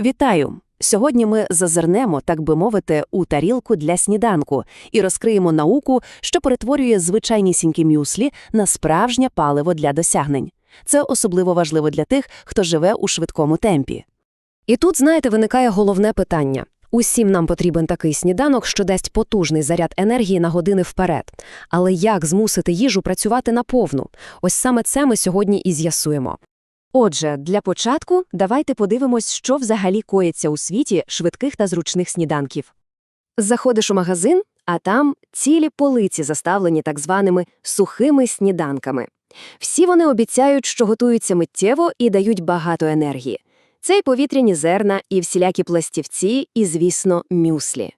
Вітаю! Сьогодні ми зазирнемо, так би мовити, у тарілку для сніданку і розкриємо науку, що перетворює звичайнісінькі мюслі на справжнє паливо для досягнень. Це особливо важливо для тих, хто живе у швидкому темпі. І тут, знаєте, виникає головне питання. Усім нам потрібен такий сніданок, що дасть потужний заряд енергії на години вперед. Але як змусити їжу працювати наповну? Ось саме це ми сьогодні і з'ясуємо. Отже, для початку давайте подивимось, що взагалі коїться у світі швидких та зручних сніданків. Заходиш у магазин, а там цілі полиці заставлені так званими сухими сніданками. Всі вони обіцяють, що готуються миттєво і дають багато енергії. Це й повітряні зерна, і всілякі пластівці, і, звісно, мюслі.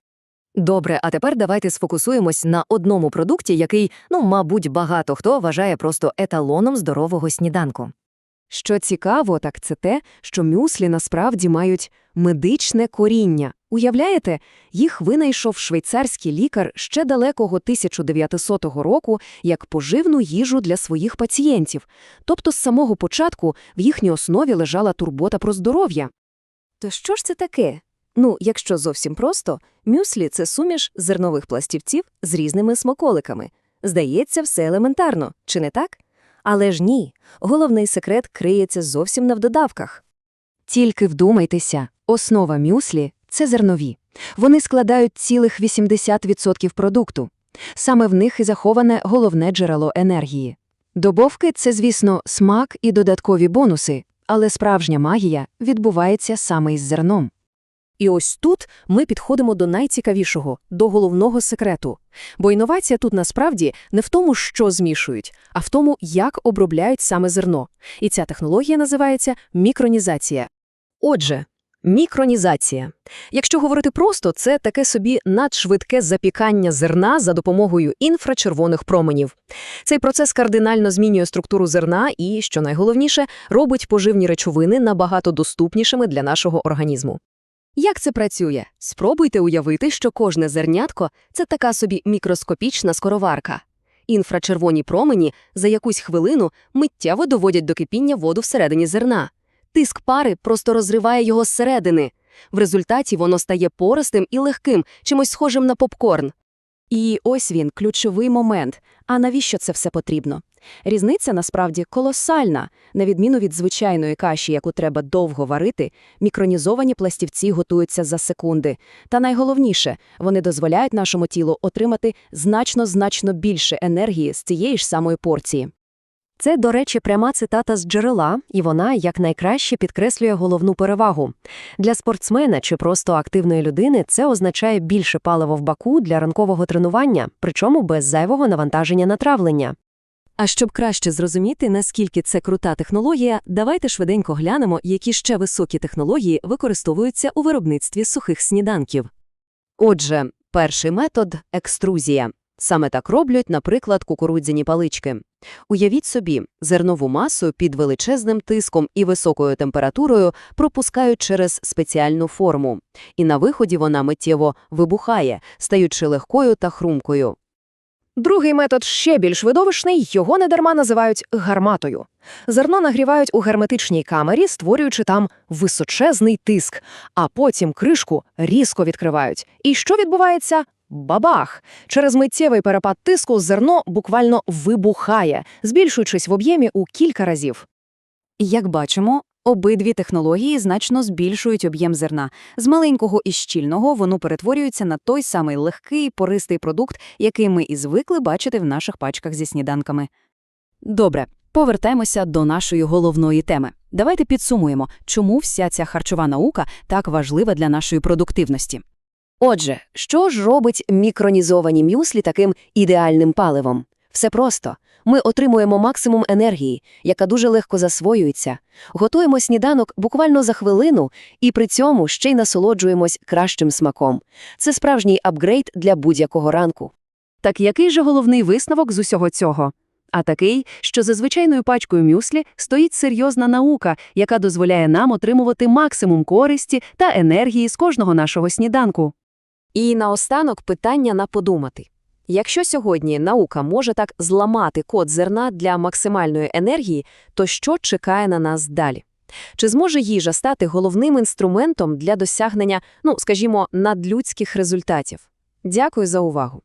Добре, а тепер давайте сфокусуємось на одному продукті, який, ну, мабуть, багато хто вважає просто еталоном здорового сніданку. Що цікаво, так це те, що мюслі насправді мають медичне коріння. Уявляєте, їх винайшов швейцарський лікар ще далекого 1900 року як поживну їжу для своїх пацієнтів. Тобто з самого початку в їхній основі лежала турбота про здоров'я. То що ж це таке? Ну, якщо зовсім просто, мюслі – це суміш зернових пластівців з різними смаколиками. Здається, все елементарно, чи не так? Але ж ні, головний секрет криється зовсім не в додавках. Тільки вдумайтеся, основа мюслі – це зернові. Вони складають цілих 80% продукту. Саме в них і заховане головне джерело енергії. Добовки – це, звісно, смак і додаткові бонуси, але справжня магія відбувається саме із зерном. І ось тут ми підходимо до найцікавішого, до головного секрету. Бо інновація тут насправді не в тому, що змішують, а в тому, як обробляють саме зерно. І ця технологія називається мікронізація. Отже, мікронізація. Якщо говорити просто, це таке собі надшвидке запікання зерна за допомогою інфрачервоних променів. Цей процес кардинально змінює структуру зерна і, що найголовніше, робить поживні речовини набагато доступнішими для нашого організму. Як це працює? Спробуйте уявити, що кожне зернятко – це така собі мікроскопічна скороварка. Інфрачервоні промені за якусь хвилину миттєво доводять до кипіння воду всередині зерна. Тиск пари просто розриває його зсередини. В результаті воно стає пористим і легким, чимось схожим на попкорн. І ось він, ключовий момент. А навіщо це все потрібно? Різниця насправді колосальна. На відміну від звичайної каші, яку треба довго варити, мікронізовані пластівці готуються за секунди. Та найголовніше, вони дозволяють нашому тілу отримати значно-значно більше енергії з цієї ж самої порції. Це, до речі, пряма цитата з джерела, і вона якнайкраще підкреслює головну перевагу. Для спортсмена чи просто активної людини це означає більше паливо в баку для ранкового тренування, причому без зайвого навантаження на травлення. А щоб краще зрозуміти, наскільки це крута технологія, давайте швиденько глянемо, які ще високі технології використовуються у виробництві сухих сніданків. Отже, перший метод – екструзія. Саме так роблять, наприклад, кукурудзяні палички. Уявіть собі, зернову масу під величезним тиском і високою температурою пропускають через спеціальну форму. І на виході вона миттєво вибухає, стаючи легкою та хрумкою. Другий метод ще більш видовищний, його недарма називають гарматою. Зерно нагрівають у герметичній камері, створюючи там височезний тиск, а потім кришку різко відкривають. І що відбувається? Бабах! Через миттєвий перепад тиску зерно буквально вибухає, збільшуючись в об'ємі у кілька разів. Як бачимо, обидві технології значно збільшують об'єм зерна. З маленького і щільного воно перетворюється на той самий легкий, пористий продукт, який ми і звикли бачити в наших пачках зі сніданками. Добре, повертаємося до нашої головної теми. Давайте підсумуємо, чому вся ця харчова наука так важлива для нашої продуктивності. Отже, що ж робить мікронізовані мюслі таким ідеальним паливом? Все просто. Ми отримуємо максимум енергії, яка дуже легко засвоюється, готуємо сніданок буквально за хвилину і при цьому ще й насолоджуємось кращим смаком. Це справжній апгрейд для будь-якого ранку. Так який же головний висновок з усього цього? А такий, що за звичайною пачкою мюслі стоїть серйозна наука, яка дозволяє нам отримувати максимум користі та енергії з кожного нашого сніданку. І наостанок питання на подумати. Якщо сьогодні наука може так зламати код зерна для максимальної енергії, то що чекає на нас далі? Чи зможе їжа стати головним інструментом для досягнення, ну, скажімо, надлюдських результатів? Дякую за увагу.